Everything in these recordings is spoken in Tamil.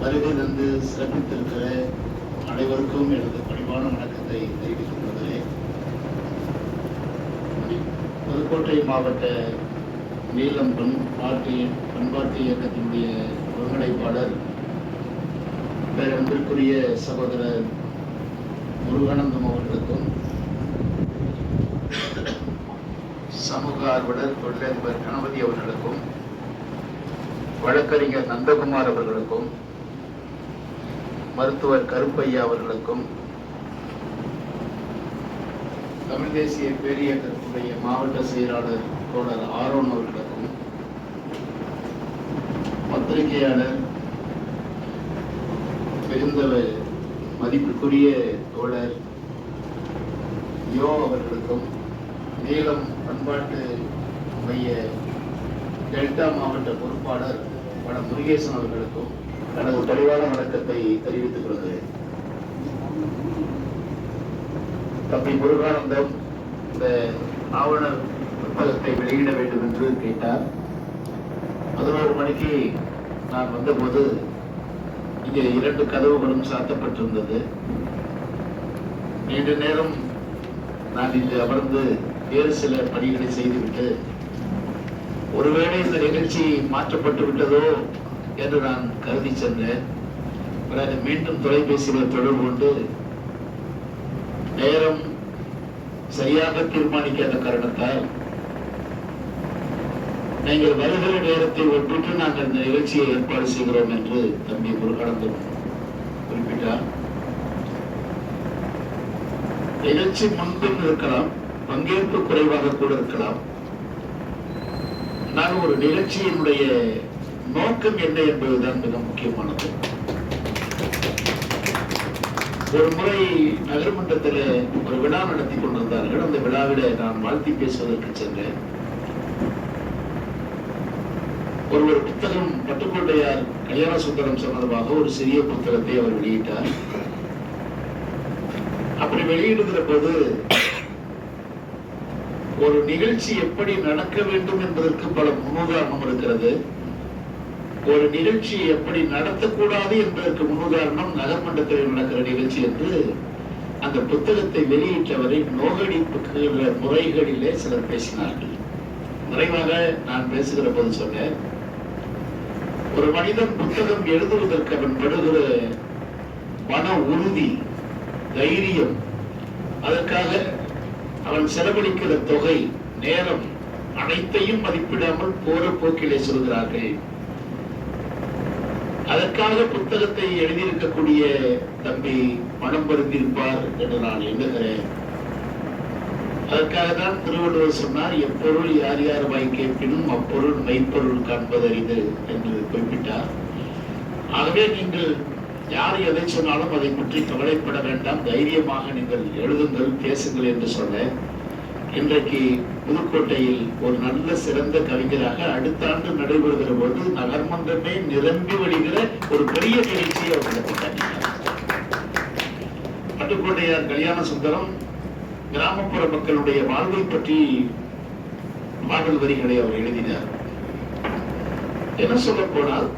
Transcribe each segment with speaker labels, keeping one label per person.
Speaker 1: வருகை தந்து சிறப்பித்திருக்கிற அனைவருக்கும் எனது பணிவான வணக்கத்தை தெரிவித்துக் கொள்கிறேன். புதுக்கோட்டை மாவட்ட நீலம் பண்பாட்டு பண்பாட்டு இயக்கத்தினுடைய ஒருங்கிணைப்பாளர் பேரன்பிற்குரிய சகோதரர் முருகானந்தம் அவர்களுக்கும் சமூக ஆர்வலர் தொழிலதிபர் கணபதி அவர்களுக்கும் வழக்கறிஞர் நந்தகுமார் அவர்களுக்கும் மருத்துவர் கருப்பையா அவர்களுக்கும் தமிழ் தேசிய பேரியக்கத்துடைய மாவட்ட செயலாளர் தோழர் ஆரோன் அவர்களுக்கும் பத்திரிகையாளர் பெருந்தவர் மதிப்புக்குரிய தோழர் யோ அவர்களுக்கும் நீலம் பண்பாட்டு மைய டெல்டா மாவட்ட பொறுப்பாளர் பட முருகேசன் அவர்களுக்கும் எனது தெளிவான வணக்கத்தை தெரிவித்துக் கொள்கிறேன். தம்பி முருகானந்தம் இந்த ஆவணர் புத்தகத்தை வெளியிட வேண்டும் என்று கேட்டார். பதினோரு மணிக்கு நான் வந்தபோது இங்கே இரண்டு கதவுகளும் சாத்தப்பட்டிருந்தது. நீண்ட நேரம் நான் இங்கு அமர்ந்து வேறு சில பணிகளை செய்துவிட்டு ஒருவேளை இந்த நிகழ்ச்சி மாற்றப்பட்டு விட்டதோ என்று நான் கருதி சென்றேன். பிறகு மீண்டும் தொலைபேசியில் தொடர்பு கொண்டு நேரம் சரியாக தீர்மானிக்காத காரணத்தால் நீங்கள் வருகிற நேரத்தை ஒப்பிட்டு நாங்கள் இந்த நிகழ்ச்சியை ஏற்பாடு செய்கிறோம் என்று தம்பி முருகானந்தம் குறிப்பிட்டார். நிகழ்ச்சி முன்பும் இருக்கலாம் பங்கேற்பு குறைவாக கூட இருக்கலாம். நான் ஒரு நிகழ்ச்சியினுடைய நோக்கம் என்ன என்பதுதான் மிக முக்கியமானது. ஒரு முறை நகர்மன்றத்தில் ஒரு விழா நடத்தி கொண்டிருந்தார்கள். அந்த விழாவில நான் வாழ்த்தி பேசுவதற்கு சென்றேன். ஒருவர் புத்தகம் பட்டுக்கோட்டையார் கல்யாண சுந்தரம் சம்பந்தமாக ஒரு சிறிய புத்தகத்தை அவர் வெளியிட்டார். அப்படி வெளியிடுகிற போது ஒரு நிகழ்ச்சி எப்படி நடக்க வேண்டும் என்பதற்கு பல முன்னுதாரணம் இருக்கிறது. ஒரு நிகழ்ச்சி எப்படி நடத்தக்கூடாது என்பதற்கு முன்னுதாரணம் நகர்மன்றத்தில் நடக்கிற நிகழ்ச்சி என்று அந்த புத்தகத்தை வெளியிட்டவரை நோகடிப்புகிற முறைகளிலே சிலர் பேசினார்கள். நிறைவாக நான் பேசுகிற போது சொன்னேன் ஒரு மனிதன் புத்தகம் எழுதுவதற்கு அவன் படுகிற மன உறுதி தைரியம் அதற்காக அவன் செலவழிக்கிற தொகை நேரம் அனைத்தையும் மதிப்பிடாமல் போற போக்கிலே சொல்கிறார்கள். அதற்காக புத்தகத்தை எழுதியிருக்கக்கூடிய தம்பி மனம் வருந்திருப்பார் என்று நான் எண்ணுகிறேன். அதற்காக தான் திருவள்ளுவர் சொன்னார் எப்பொருள் யார் யார் வாய் கேட்பினும் அப்பொருள் மெய்ப்பொருள் காண்பதறிது என்று குறிப்பிட்டார். ஆகவே நீங்கள் யார் எதை சொன்னாலும் அதை பற்றி கவலைப்பட வேண்டாம் தைரியமாக நீங்கள் எழுதுங்கள் பேசுங்கள் என்று சொன்னேன். இன்றைக்கு புதுக்கோட்டையில் ஒரு நல்ல சிறந்த கவிஞராக அடுத்த ஆண்டு நடைபெறுகிற போது நகர்மன்றமே நிரம்பி வழிகிற ஒரு பெரிய நிகழ்ச்சியை அவர் நடத்தி பட்டுக்கோட்டையார் கல்யாண சுந்தரம் கிராமப்புற மக்களுடைய வாழ்வை பற்றி பாடல் வரிகளை அவர் எழுதினார். என்ன சொல்ல போனால்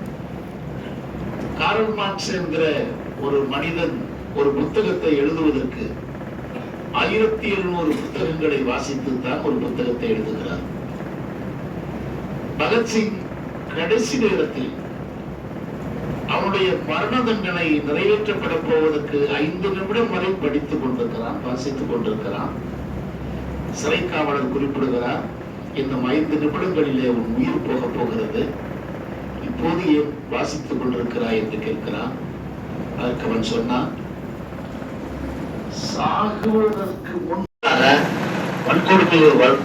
Speaker 1: காரல் மார்க்ஸ் என்கிற ஒரு மனிதன் ஒரு புத்தகத்தை எழுதுவதற்கு ஆயிரத்தி எழுநூறு புத்தகங்களை வாசித்து தான் ஒரு புத்தகத்தை எழுதுகிறார். பகத்சிங் கடைசி நேரத்தில் அவனுடைய மரண தண்டனை நிறைவேற்றப்பட போவதற்கு ஐந்து நிமிடம் வரை படித்துக் கொண்டிருக்கிறான் வாசித்துக் கொண்டிருக்கிறான். சிறை காவலர் குறிப்பிடுகிறார் இன்னும் ஐந்து நிமிடங்களிலே உன் உயிர் போக போகிறது. இப்போது ஏன் வாசித்துக் கொண்டிருக்கிறாய் என்று கேட்கிறான். அதற்கு அவன் சொன்னான் சாகுவதற்கு முன்பாக வன்கொடுப்பு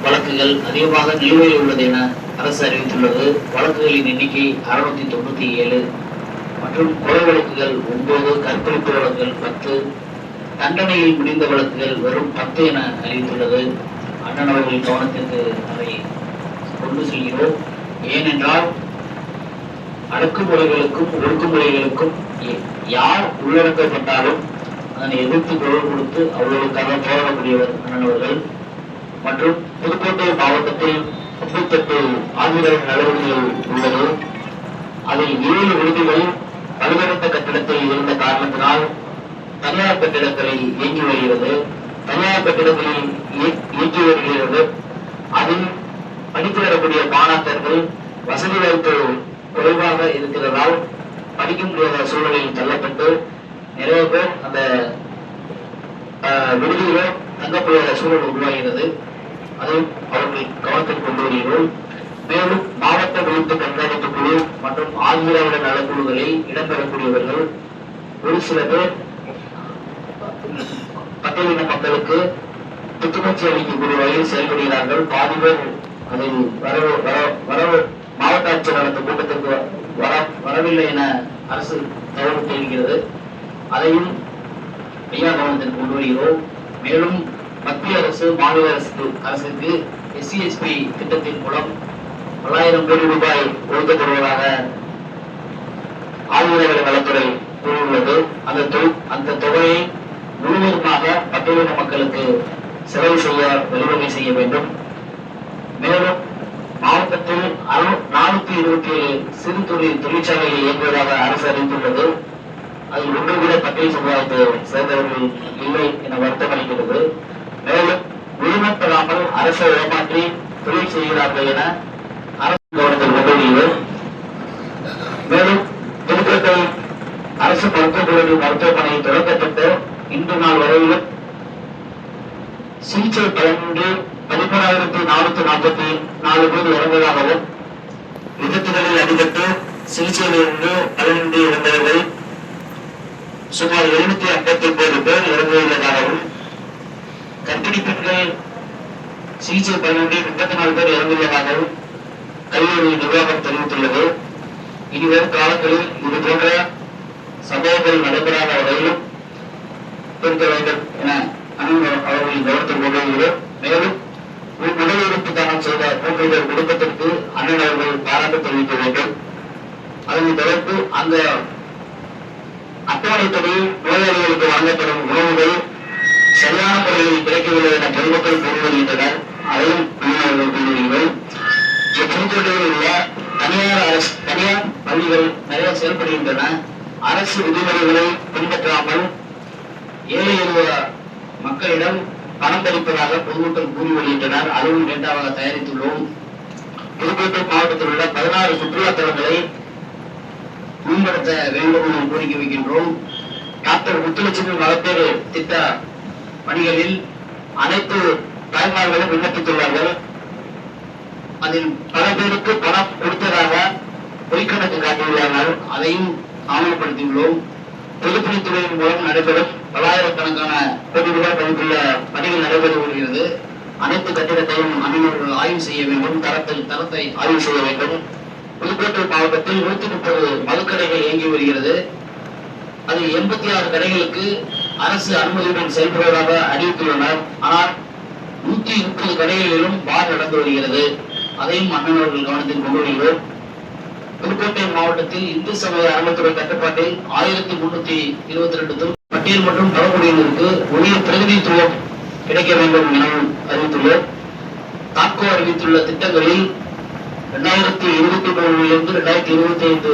Speaker 1: வழக்குகள் அதிகமாக நிலுவையில் உள்ளது என அரசு அறிவித்துள்ளது. வழக்குகளின் எண்ணிக்கை அறுநூத்தி தொண்ணூத்தி ஏழு மற்றும் கொலை வழக்குகள் ஒன்பது கற்பழிப்பு வழக்குகள் பத்து தண்டனையில் முடிந்த வழக்குகள் வெறும் பத்து என அறிவித்துள்ளது. அண்ணன் அவர்களின் கவனத்திற்கு அதை கொண்டு செல்கிறோம். ஏனென்றால் அடக்குமுறைகளுக்கும் ஒடுக்குமுறைகளுக்கும் யார் உள்ளடக்கப்பட்டாலும் அதனை எதிர்த்து குரல் கொடுத்து அவர்களுக்காக போராடக்கூடியவர் அண்ணன் அவர்கள். மற்றும் புதுக்கோட்டை மாவட்டத்தில் முப்பத்தெட்டு ஆதரவு நடவடிக்கைகள் உள்ளது. அதில் ஏழு விடுதிகள் பல்வேறு
Speaker 2: கட்டிடத்தில் இருந்த காரணத்தினால் தனியார் கட்டிடங்களை இயங்கி வருகிறது. தனியார் கட்டிடங்களில் இயக்கி இயங்கி வருகிறது. அதில் படித்து வரக்கூடிய மாணாக்கர்கள் வசதி வாய்ப்பு குறைவாக இருக்கிறதால் படிக்க முடியாத சூழலில் தள்ளப்பட்டு நிறைய பேர் அந்த விடுதியில தங்க சூழல் உருவாகிறது. அதை அவர்கள் கவனத்தில் கொண்டு வருகிறோம். மேலும் மாவட்ட விழுத்து கண்காணிப்பு குழு மற்றும் ஆதிதிராவிட நலக்குழுகளில் இடம்பெறக்கூடியவர்கள் ஒரு சில பேர் பட்டியலின மக்களுக்கு புத்துணர்ச்சி அளிக்கக்கூடிய வகையில் செயல்படுகிறார்கள். பாதி பேர் அதில் வர வர வர மாவட்ட ஆட்சியர் நடந்த கூட்டத்திற்கு வர வரவில்லை என அரசு தகவல் தெரிவிக்கிறது. அதையும் ஐயா கவனத்தில் கொண்டு மேலும் மத்திய அரசு மாநில அரசு அரசுக்கு எஸ்சிஎஸ்பி திட்டத்தின் மூலம் தொள்ளாயிரம் கோடி ரூபாய் ஒதுக்கப்படுவதாக ஆளுநர்கள் நலத்துறை கூறியுள்ளது. அந்த அந்த தொகையை முழுவதுமாக பட்டியலின மக்களுக்கு செலவு செய்ய வழிவகை செய்ய வேண்டும். மேலும் மாவட்டத்தில் நானூத்தி இருபத்தி ஏழு சிறு தொழில் தொழிற்சாலைகள் இயங்குவதாக அரசு அறிவித்துள்ளது. அதில் ஒன்று கூட பட்டியல் சமுதாயத்தை சேர்ந்தவர்கள் இல்லை என வருத்தம் அளிக்கிறது மேலும் உரிமப்படாமல் அரசை ஏமாற்றி தொழில் செய்கிறார்கள் என அரசு கவனத்தில் கொண்டுள்ளது. மேலும் புதுக்கோட்டை அரசு மருத்துவக் கல்லூரி மருத்துவமனை தொடங்கப்பட்டு இன்று நாள் வரையிலும் சிகிச்சை பலனின்றி பதிமூணாயிரத்தி நானூத்தி நாற்பத்தி நாலு பேர் இறந்ததாகவும் விபத்துகளில் அடிபட்டு சிகிச்சையிலிருந்து பலனின்றி இறந்தவர்கள் சுமார் எழுநூத்தி ஐம்பத்தி ஒன்பது பேர் இறந்துள்ளதாகவும் கர்ப்பிணி பெண்கள் சிகிச்சை பயனின்றி முப்பத்தி நாலு பேர் இறந்துள்ளதாகவும் கல்லூரி நிர்வாகம் தெரிவித்துள்ளது. இனிவரும் காலங்களில் இது போன்ற சம்பவங்கள் நடைபெறாத வகையிலும் இருக்க வேண்டும் என அண்ணன் அவர்களின் கவனத்தில் கொண்டு மேலும் உடல் உறுப்பு தானம் செய்த மூன்று பேர் குடும்பத்திற்கு அண்ணன் அவர்கள் பாராட்டு தெரிவிக்க வேண்டும் அதனைத் தொடர்ந்து அந்த அட்டவணைப்படி நோயாளிகளுக்கு வழங்கப்படும் உணவுகள் சரியான முறையில் கிடைக்கவில்லை என பொதுமக்கள் கூறி அதையும் அண்ணன் கூறுகிறீர்கள் புதுக்கோட்டையில் உள்ள தனியார் அரசு தனியார் பள்ளிகள் நிறைய செயல்படுகின்றன. அரசு விதிமுறைகளை பின்பற்றாமல் ஏழை எளிய மக்களிடம் பணம் பறிப்பதாக பொதுமக்கள் கூறி வருகின்றனர் அதுவும் டேட்டாவாக தயாரித்துள்ளோம். புதுக்கோட்டை மாவட்டத்தில் உள்ள பதினாறு சுற்றுலா தலங்களை மேம்படுத்த வேண்டும் என கோரிக்கை வைக்கின்றோம். டாக்டர் முத்துலட்சுமி மகப்பேறு திட்ட பணிகளில் அனைத்து தாய்மார்களும் விண்ணப்பித்துள்ளார்கள். அதில் பல பேருக்கு பணம் கொடுத்ததாக பொய்க்கணக்கு காட்டியுள்ளார்கள். அதையும் ஆவணப்படுத்தியுள்ளோம். பொதுப்பணித்துறையின் மூலம் நடைபெறும் பல்லாயிரக்கணக்கான கோடி ரூபாய் மதிப்புள்ள பணிகள் நடைபெற்று வருகிறது. அனைத்து கட்டிடத்தையும் அனைவர்கள் ஆய்வு செய்ய வேண்டும். தரத்தில் தரத்தை ஆய்வு செய்ய வேண்டும். புதுக்கோட்டை மாவட்டத்தில் நூத்தி முப்பது மதுக்கடைகள் இயங்கி வருகிறது. அது எண்பத்தி ஆறு கடைகளுக்கு அரசு அனுமதியுடன் செயல்படுவதாக அறிவித்துள்ளனர். ஆனால் நூத்தி முப்பது கடைகளிலும் பார் நடந்து வருகிறது. அதையும் அண்ணன் அவர்கள் கவனத்தில் கொண்டு வருகிறோம் புதுக்கோட்டை மாவட்டத்தில் இந்து சமய அறநிலைத்துறை கட்டுப்பாட்டில் ஆயிரத்தி முன்னூத்தி இருபத்தி ரெண்டு பட்டியல் மற்றும் பழங்குடியினருக்கு உரிய பிரதிநிதித்துவம் கிடைக்க வேண்டும் எனவும் அறிவித்துள்ளோம். தாக்கோ அறிவித்துள்ள திட்டங்களில் இரண்டாயிரத்தி இருபத்தி மூணுலிருந்து இரண்டாயிரத்தி இருபத்தி ஐந்து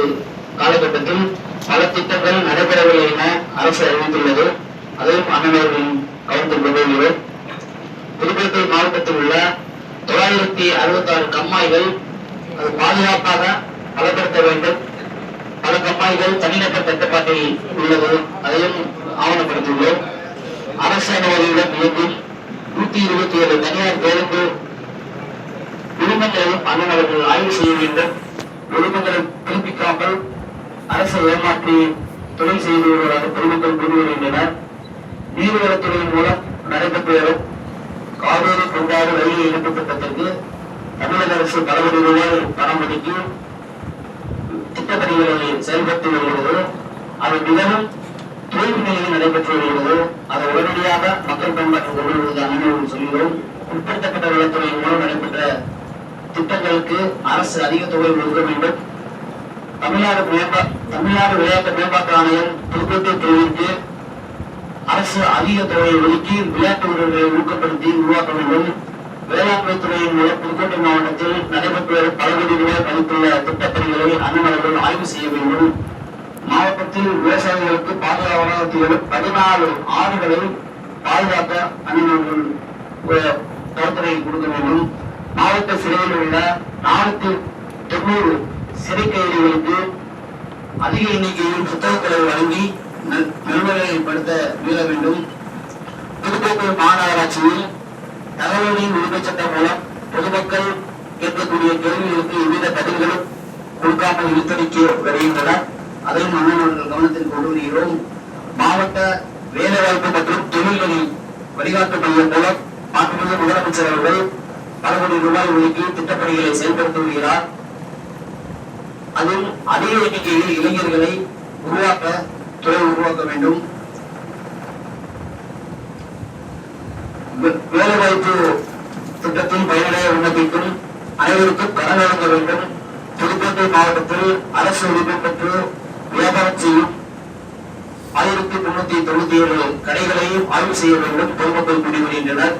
Speaker 2: காலகட்டத்தில் பல திட்டங்கள் நடைபெறவில்லை என அரசு அறிவித்துள்ளது. அதையும் அண்ணனவர்களின் கவனத்தில் கொண்டு புதுக்கோட்டை மாவட்டத்தில் உள்ள தொள்ளாயிரத்தி அறுபத்தி ஆறு கம்மாய்கள் அது பாதுகாப்பாக பலப்படுத்த வேண்டும். பல கம்மாய்கள் தனிநபர் கட்டுப்பாட்டில் உள்ளது. அதையும் ஆவணப்படுத்தியுள்ளோம். அரசு அனுமதியுடன் இயங்கும் நூத்தி இருபத்தி ஏழு தனியார் பேருந்து உரிமங்களையும் அண்ணன் அவர்கள் ஆய்வு செய்ய வேண்டும். உரிமங்களை புதுப்பிக்காமல் அரசை ஏமாற்றி தொழில் செய்து வருவதாக பொதுமக்கள் கூறி வருகின்றனர் நீர்வளத்துறையின் மூலம் நடைபெற்று காவேரி குண்டாறு ரயில் இணைப்பு திட்டத்திற்கு தமிழக அரசு பல கோடி ரூபாய் பணம் ஒதுக்கி திட்டப்பணிகளை செயல்படுத்தி வருகிறது. அது மிகவும் தோல்வி நிலையில் நடைபெற்று வருகிறது. அதை உடனடியாக மக்கள் பயன்பாட்டில் கொண்டு வருவது அனைவரும் சொல்கிறோம் உட்படுத்தப்பட்ட வளத்துறையின் மூலம் நடைபெற்ற திட்டங்களுக்கு அரசு அதிக தொகை ஒதுக்க வேண்டும். தமிழ்நாடு மேம்பா தமிழ்நாடு விளையாட்டு மேம்பாட்டு ஆணையம் புதுக்கோட்டை பிரிவிற்கு அரசு அதிக தொகையை ஒதுக்கி விளையாட்டு வீரர்களை ஊக்கப்படுத்தி உருவாக்க வேண்டும். வேளாண்மை துறையின் மூலம் புதுக்கோட்டை மாவட்டத்தில் நடைபெற்று வரும் பல கோடி திட்டப்பணிகளை அண்ணன் ஆய்வு செய்ய வேண்டும். மாவட்டத்தில் விவசாயிகளுக்கு பாதுகாப்பான பதினாலு ஆறுகளை பாதுகாக்க அணிவர்கள் கருத்துரை கொடுக்க வேண்டும். மாவட்ட சிறையில் உள்ள நானூத்தி தொண்ணூறு சிறை கைதிகளுக்கு அதிக எண்ணிக்கையில் புத்தகங்களை வழங்கி நல்- மீள வேண்டும். புதுக்கோட்டை மாநகராட்சியில் தகவலின் உரிமை சட்டம் மூலம் பொதுமக்கள் கேட்கக்கூடிய கேள்விகளுக்கு எவ்வித பதில்களும் கொடுக்காமல் இழுத்தடிக்க வருகின்றனர் அதையும் அண்ணன் அவர்கள் கவனத்தில் கொண்டு வருகிறோம். மாவட்ட வேலைவாய்ப்பு மற்றும் தொழில்களில் வழிகாட்டு மையம் மூலம் மாண்புமிகு முதலமைச்சர் அவர்கள் பல கோடி ரூபாய் ஒதுக்கி திட்டப்பணிகளை செயல்படுத்தி வருகிறார் அதில் அதிக எண்ணிக்கையில் இளைஞர்களை உருவாக்க துறை உருவாக்க வேண்டும். வேலைவாய்ப்பு திட்டத்தில் பயனடைய விண்ணப்பிக்கும் அனைவருக்கும் கடன் வழங்க வேண்டும். புதுக்கோட்டை மாவட்டத்தில் அரசு உரிமை பெற்று வியாபாரம் செய்யும் ஆயிரத்தி முன்னூத்தி தொண்ணூத்தி ஏழு கடைகளையும் ஆய்வு செய்ய வேண்டும். பொதுமக்கள் முடிவெடுகின்றனர்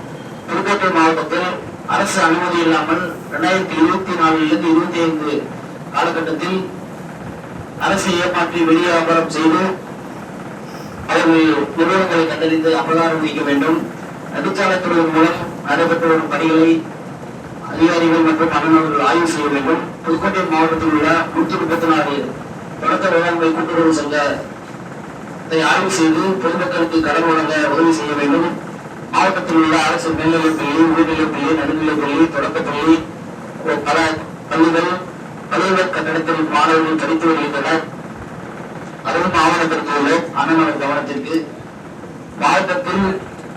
Speaker 2: புதுக்கோட்டை மாவட்டத்தில் அரசு அனுமதி இல்லாமல் இரண்டாயிரத்தி இருபத்தி நாலிலிருந்து இருபத்தி ஐந்து காலகட்டத்தில் அரசை ஏமாற்றி வெளி செய்து அவர்கள் நிறுவனங்களை கண்டறிந்து அபகாரம் நீக்க வேண்டும். நடுச்சாலைத்துறை மூலம் நடைபெற்று வரும் பணிகளை அதிகாரிகள் மற்றும் அலுவலர்கள் ஆய்வு செய்ய வேண்டும். புதுக்கோட்டை மாவட்டத்தில் உள்ள நூற்றி முப்பத்தி நாலு தொடக்க வேளாண்மை கூட்டுறவு சங்கத்தை ஆய்வு செய்து பொதுமக்களுக்கு கடன் வழங்க உதவி செய்ய வேண்டும். மாவட்டத்தில் உள்ள அரசு மேல்நிலைப்பள்ளி உயர்நிலைப்பள்ளி நடுநிலைப்பள்ளி தொடக்கப்பள்ளி பல பள்ளிகள் பள்ளிகள் கட்டடத்தில் மாணவர்கள் படித்து வருகின்றனர். அதுவும் மாவட்டத்திற்கு உள்ள அண்ணனவர் கவனத்திற்கு. மாவட்டத்தில்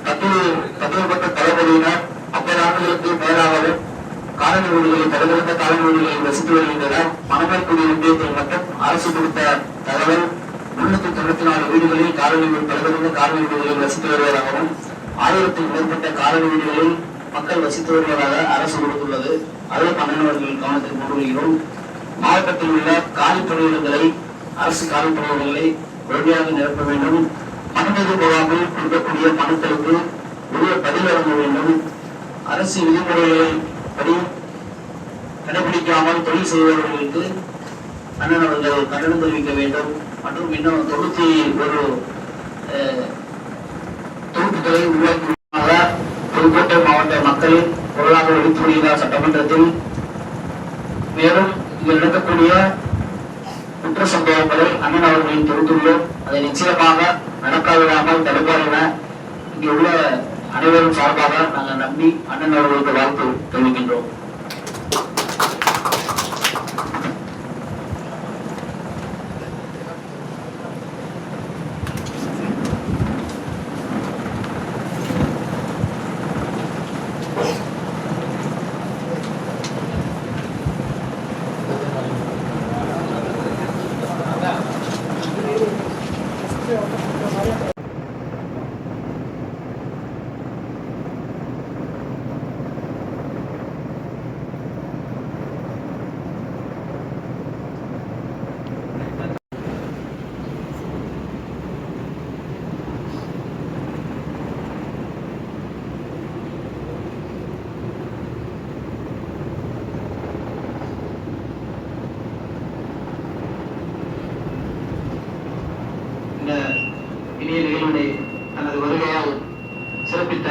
Speaker 2: பட்டியல் பட்டியல்பட்ட தளபதியினர் ஐம்பது ஆண்டுகளுக்கு மேலாகவும் காலனி வீடுகளில் தடுத்திருந்த காலனி வீடுகளில் வசித்து வருகின்றனர். மணமேற்குடி ஒன்றியத்தில் மட்டும் அரசு கொடுத்த தகவல் முன்னூத்தி தொண்ணூத்தி நாலு வீடுகளில் காலனி வீடு காலனி வீடுகளில் வசித்து வருவதாகவும் ஆயிரத்துக்கும் மேற்பட்ட காலனி வீடுகளில் மக்கள் வசித்து வருவதாக அரசு கொடுத்துள்ளது. அதை பன்னெண்டு கவனத்தில் கொண்டு வருகிறோம். மாவட்டத்தில் உள்ள காலி பணியிடங்களை அரசு காலி பணியிடங்களை உடனடியாக நிரப்ப வேண்டும். மனுமதி முகாமில் கொடுக்கக்கூடிய மனுக்களுக்கு உரிய பதில் வழங்க வேண்டும். அரசு விதிமுறைகளை படி கடைபிடிக்காமல் தொழில் செய்பவர்களுக்கு அண்ணன் அவர்கள் கண்டனம் தெரிவிக்க வேண்டும். மற்றும் இன்னும் தொண்ணூத்தி ஒரு அஹ், தொகுப்புகளை புதுக்கோட்டை மாவட்ட மக்களின் பொருளாதார வெளிப்புரிகிறார் சட்டமன்றத்தில் மேலும் இதில் நடக்கக்கூடிய குற்ற சம்பவங்களை அண்ணன் அவர்களின் தொகுத்துள்ளோம். அதை நிச்சயமாக நடக்காவிடாமல் தடுப்பார் என இங்கே உள்ள அனைவரும் சார்பாக நாங்கள் நம்பி அண்ணன் அவர்களுக்கு வாழ்த்து தெரிவிக்கின்றோம். இந்த இனிய நிகழ்வினை தனது வருகையால் சிறப்பித்த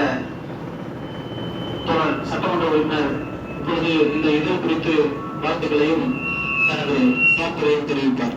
Speaker 2: தொடர் சட்டமன்ற உறுப்பினர் இப்பொழுது இந்த இது குறித்து வார்த்தைகளையும் தனது வாக்குறையும் தெரிவிப்பார்.